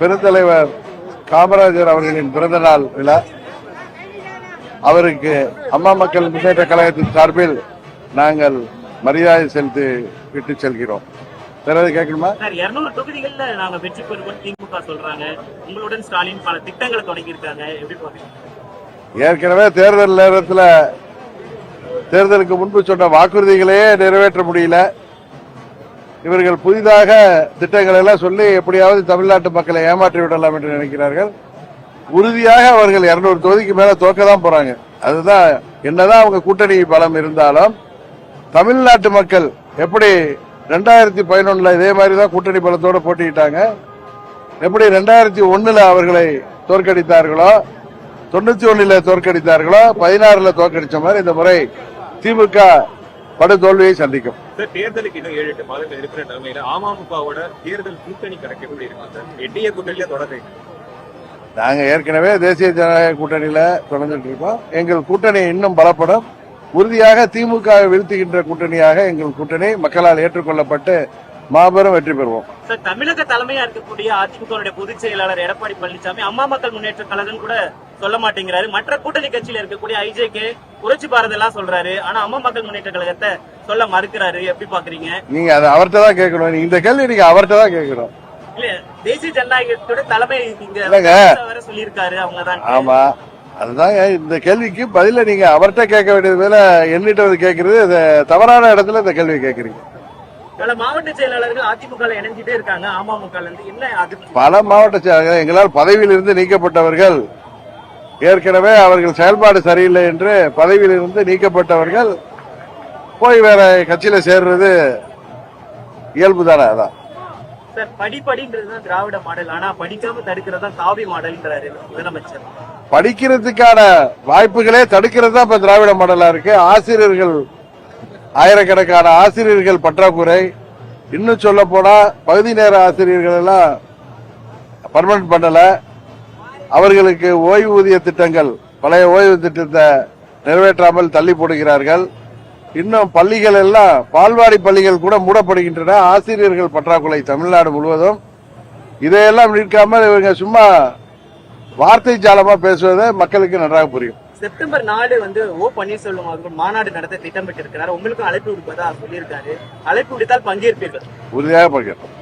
பெருந்தலைவர் காமராஜர் அவர்களின் பிறந்த நாள் விழா. அவருக்கு அம்மா மக்கள் முன்னேற்ற கழகத்தின் சார்பில் நாங்கள் மரியாதை செலுத்தி விட்டு செல்கிறோம். பிறகு கேட்கணுமா? இருநூறு தொகுதிகள்ல நாங்க வெற்றி பெறுவோம் திமுக சொல்றாங்க. உங்களுடன் ஸ்டாலின் பல திட்டங்களை தொடங்கி இருக்காங்க எப்படி ஏற்கனவே தேர்தல் நேரத்தில் தேர்தலுக்கு முன்பு சொன்ன வாக்குறுதிகளையே நிறைவேற்ற முடியல. இவர்கள் புதிதாக திட்டங்கள் எல்லாம் சொல்லி எப்படியாவது தமிழ்நாட்டு மக்களை ஏமாற்றி விடலாம் என்று நினைக்கிறார்கள். உறுதியாக அவர்கள் இருநூறு தொகுதிக்கு மேல தோக்க தான் போறாங்க. அதுதான் என்னதான் அவங்க கூட்டணி பலம் இருந்தாலும் தமிழ்நாட்டு மக்கள் எப்படி ரெண்டாயிரத்தி பதினொன்னுல இதே மாதிரி தான் கூட்டணி பலத்தோட போட்டியிட்டாங்க. எப்படி ரெண்டாயிரத்தி ஒன்னுல அவர்களை தோற்கடித்தார்களோ தொண்ணூத்தி ஒன்னுல தோற்கடித்தார்களோ பதினாறுல தோற்கடிச்ச மாதிரி இந்த முறை திமுக படுதோல்வியை சந்திக்கும். சார் தேர்தலுக்கு இன்னும் ஏழு எட்டு மாதங்கள் இருக்கிற நிலைமையில அமமுகவோட தேர்தல் கூட்டணி கணக்கு எப்படி இருக்கும் சார்? என்டிஏ கூட்டணியில தொடர்ந்து நாங்க ஏற்கனவே தேசிய ஜனநாயக கூட்டணியில தொடர்ந்துட்டு இருக்கோம். எங்கள் கூட்டணி இன்னும் பலப்படும். உறுதியாக திமுக வீழ்த்துகின்ற கூட்டணியாக எங்கள் கூட்டணி மக்களால் ஏற்றுக்கொள்ளப்பட்டு மாபெரும் வெற்றி பெறுவோம். சார் தமிழக தலைமையா இருக்கக்கூடிய அதிமுக பொதுச் செயலாளர் எடப்பாடி பழனிசாமி அம்மா மக்கள் முன்னேற்ற கழகம் கூட சொல்ல மாட்டேங்கிறாரு. மற்ற கூட்டணி கட்சியில இருக்கக்கூடிய ஐஜேகே புரட்சி பாரத் எல்லாம் சொல்றாரு. ஆனா அம்மா மக்கள் முன்னேற்ற கழகத்தை சொல்ல மறுக்கிறாரு. எப்படி பாக்குறீங்க? நீங்க அதை அவர்கிட்ட தான் கேட்கணும். இந்த கேள்வி நீங்க அவர்கிட்ட தான் கேட்கணும். இல்ல தேசிய ஜனநாயகத்தோட தலைமை இங்க சொல்லியிருக்காரு அவங்கதான். ஆமா. அதுதாங்க இந்த கேள்விக்கு பதில நீங்க அவர்கிட்ட கேட்க வேண்டியது மேல எண்ணிட்ட வந்து கேட்கறது தவறான இடத்துல இந்த கேள்வி கேட்கறீங்க. பல மாவட்ட செயலாளர்கள் அதிமுக இணைஞ்சிட்டே இருக்காங்க. அமமுக இருந்து. என்ன அது? பல மாவட்ட செயலாளர்கள் எங்களால் பதவியிலிருந்து நீக்கப்பட்டவர்கள் ஏற்கனவே அவர்கள் செயல்பாடு சரியில்லை என்று பதவியிலிருந்து நீக்கப்பட்டவர்கள் போய் வேற கட்சியில சேர்றது இயல்பு தானே அதான். சார் படிப்படின்றதுதான் திராவிட மாடல். ஆனா படிக்காம தடுக்கிறது தான் காவி மாடல்ன்றாரு முதலமைச்சர். படிக்கிறதுக்கான வாய்ப்புகளே தடுக்கிறது தான் இப்ப திராவிட மாடலா இருக்கு. ஆசிரியர்கள் ஆயிரக்கணக்கான ஆசிரியர்கள் பற்றாக்குறை. இன்னும் சொல்ல போனா பகுதி நேர ஆசிரியர்கள் எல்லாம் பர்மனன்ட் பண்ணல. அவர்களுக்கு ஓய்வூதிய திட்டங்கள் பழைய ஓய்வு திட்டத்தை நிறைவேற்றாமல் தள்ளி போடுகிறார்கள். இன்னும் பள்ளிகள் எல்லாம் பால்வாடி பள்ளிகள் கூட மூடப்படுகின்றன. ஆசிரியர்கள் பற்றாக்குறை தமிழ்நாடு முழுவதும். இதையெல்லாம் நிற்காமல் இவங்க சும்மா வார்த்தை ஜாலமா பேசுவதை மக்களுக்கு நன்றாக புரியும். செப்டம்பர் நாலு வந்து ஓ பன்னீர்செல்வம் அவர்கள் மாநாடு நடத்த திட்டமிட்டு இருக்கிறார் உங்களுக்கும் அழைப்பு விடுப்பதா சொல்லியிருக்காரு. அழைப்பு விடுத்தால் பங்கேற்பீர்கள். உறுதியாக பகிர்றோம்